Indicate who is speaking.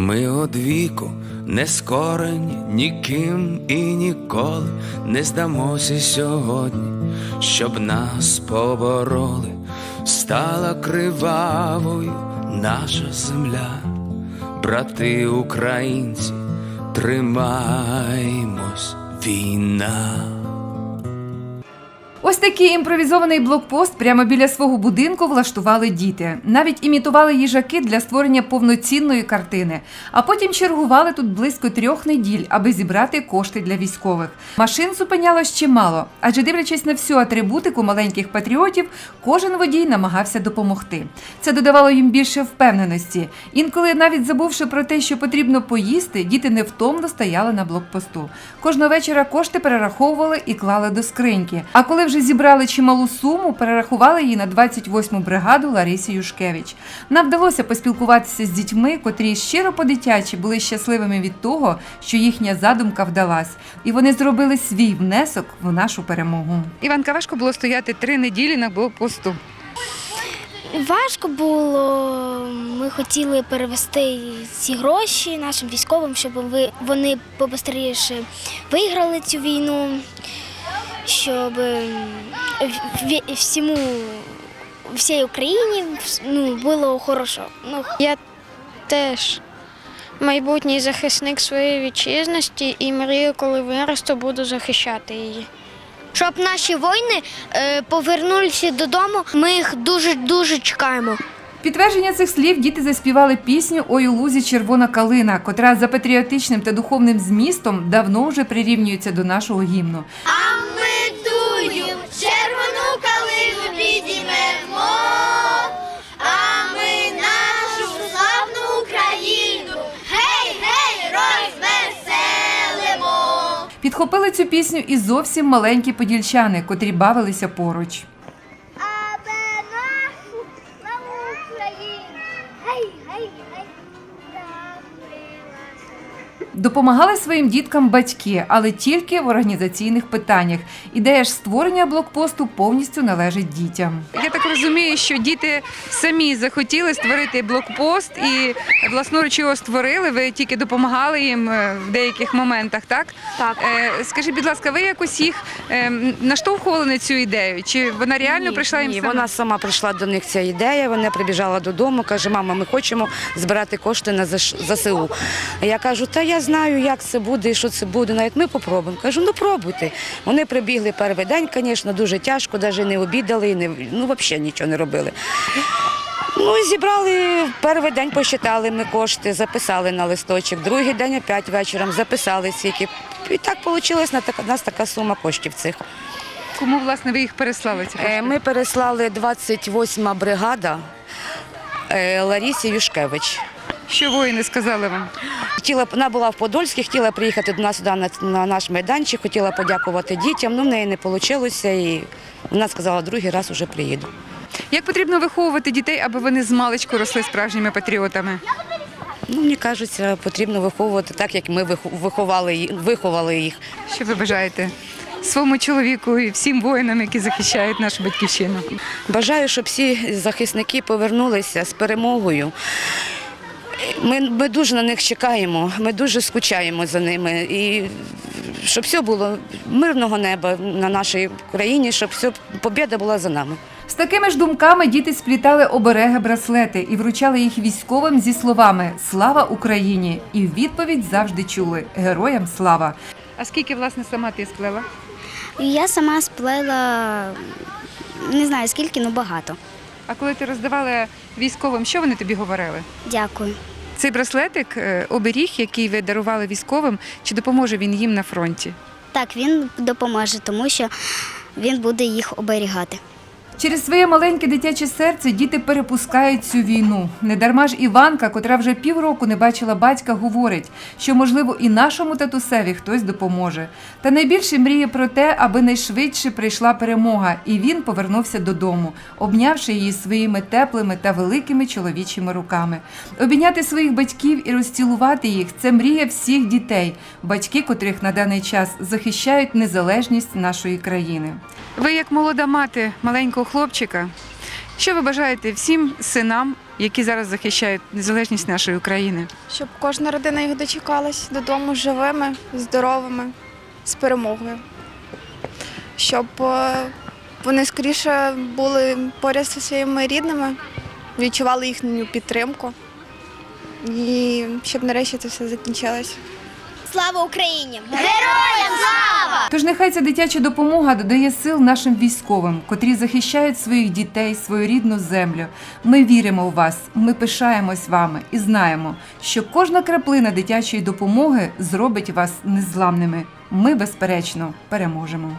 Speaker 1: Ми одвіку не скорені ніким і ніколи не здамося сьогодні, щоб нас побороли, стала кривавою наша земля, брати українці, тримаймось, війна.
Speaker 2: Ось такий імпровізований блокпост прямо біля свого будинку влаштували діти. Навіть імітували їжаки для створення повноцінної картини. А потім чергували тут близько трьох неділь, аби зібрати кошти для військових. Машин зупинялось чимало, адже дивлячись на всю атрибутику маленьких патріотів, кожен водій намагався допомогти. Це додавало їм більше впевненості. Інколи, навіть забувши про те, що потрібно поїсти, діти невтомно стояли на блокпосту. Кожного вечора кошти перераховували і клали до скриньки. А коли вже зібрали чималу суму, перерахували її на 28-му бригаду Ларисі Юшкевич. Нам вдалося поспілкуватися з дітьми, котрі щиро по-дитячі були щасливими від того, що їхня задумка вдалась, і вони зробили свій внесок в нашу перемогу. Іванка, важко було стояти три неділі на блокпосту.
Speaker 3: Важко було. Ми хотіли перевести ці гроші нашим військовим, щоб ви- вони побыстріше виграли цю війну, щоб всьому всій Україні ну, було хорошо. Ну,
Speaker 4: Я теж майбутній захисник своєї вітчизності і мрію, коли виросту, буду захищати її.
Speaker 3: щоб наші воїни е, повернулися додому, ми їх дуже дуже чекаємо.
Speaker 2: Підтвердження цих слів діти заспівали пісню Ой у лузі червона калина, котра за патріотичним та духовним змістом давно вже прирівнюється до нашого гімну. Підхопили цю пісню і зовсім маленькі подільчани, котрі бавилися поруч. Допомагали своїм діткам батьки, але тільки в організаційних питаннях. Ідея ж створення блокпосту повністю належить дітям. Я так розумію, що діти самі захотіли створити блокпост і власноруч його створили. Ви тільки допомагали їм е, в деяких моментах, так?
Speaker 4: Так.
Speaker 2: Е, Скажіть, будь ласка, ви якось їх е, наштовхували на цю ідею? Чи вона реально
Speaker 5: Ні,
Speaker 2: прийшла їм
Speaker 5: ні,
Speaker 2: сама?
Speaker 5: вона сама прийшла до них ця ідея. Вона прибіжала додому, каже: мама, ми хочемо збирати кошти на ЗСУ. Я кажу, та я знаю, як це буде і що це буде. Навіть ми попробуємо. Кажу, ну пробуйте. Вони прибігли перший день, звісно, дуже тяжко, навіть не обідали, не ну взагалі нічого не робили. Ну, зібрали перший день, посчитали ми кошти, записали на листочок. Другий день опять вечором записали скільки. І так вийшла у нас така сума коштів цих.
Speaker 2: Кому власне ви їх переслали? Ці
Speaker 5: кошти? Ми переслали 28-ма бригада е, Ларісі Юшкевич.
Speaker 2: Що воїни сказали вам?
Speaker 5: Хотіла, вона була в Подольській, хотіла приїхати до нас сюди на, на наш майданчик, хотіла подякувати дітям, ну в неї не вийшло і вона сказала, другий раз вже приїду.
Speaker 2: Як потрібно виховувати дітей, аби вони з маличку росли справжніми патріотами?
Speaker 5: Ну, мені кажеться, потрібно виховувати так, як ми виховали, виховали їх.
Speaker 2: Що ви бажаєте своєму чоловіку і всім воїнам, які захищають нашу батьківщину?
Speaker 5: Бажаю, щоб всі захисники повернулися з перемогою. Ми, ми дуже на них чекаємо, ми дуже скучаємо за ними. І щоб все було мирного неба на нашій країні, щоб все, побіда була за нами.
Speaker 2: З такими ж думками діти сплітали обереги браслети і вручали їх військовим зі словами Слава Україні! І в відповідь завжди чули Героям слава! А скільки власне сама ти сплела?
Speaker 3: Я сама сплела не знаю скільки, але багато.
Speaker 2: А коли ти роздавала військовим, що вони тобі говорили?
Speaker 3: Дякую.
Speaker 2: Цей браслетик е, оберіг, який ви дарували військовим, чи допоможе він їм на фронті?
Speaker 3: Так, він допоможе, тому що він буде їх оберігати.
Speaker 2: Через своє маленьке дитяче серце діти перепускають цю війну. Недарма ж Іванка, котра вже півроку не бачила батька, говорить, що можливо і нашому татусеві хтось допоможе. Та найбільше мріє про те, аби найшвидше прийшла перемога, і він повернувся додому, обнявши її своїми теплими та великими чоловічими руками. Обійняти своїх батьків і розцілувати їх це мрія всіх дітей, батьки, котрих на даний час захищають незалежність нашої країни. Ви, як молода мати маленького хлопчика, Що ви бажаєте всім синам, які зараз захищають незалежність нашої України?
Speaker 6: щоб кожна родина їх дочекалась додому живими, здоровими, з перемогою. Щоб е, вони скоріше були поряд зі своїми рідними, відчували їхню підтримку. І щоб нарешті це все закінчилось.
Speaker 7: Слава Україні! Героям слава!
Speaker 2: Тож нехай ця дитяча допомога додає сил нашим військовим, котрі захищають своїх дітей, свою рідну землю. Ми віримо у вас, ми пишаємось вами і знаємо, що кожна краплина дитячої допомоги зробить вас незламними. Ми, безперечно, переможемо.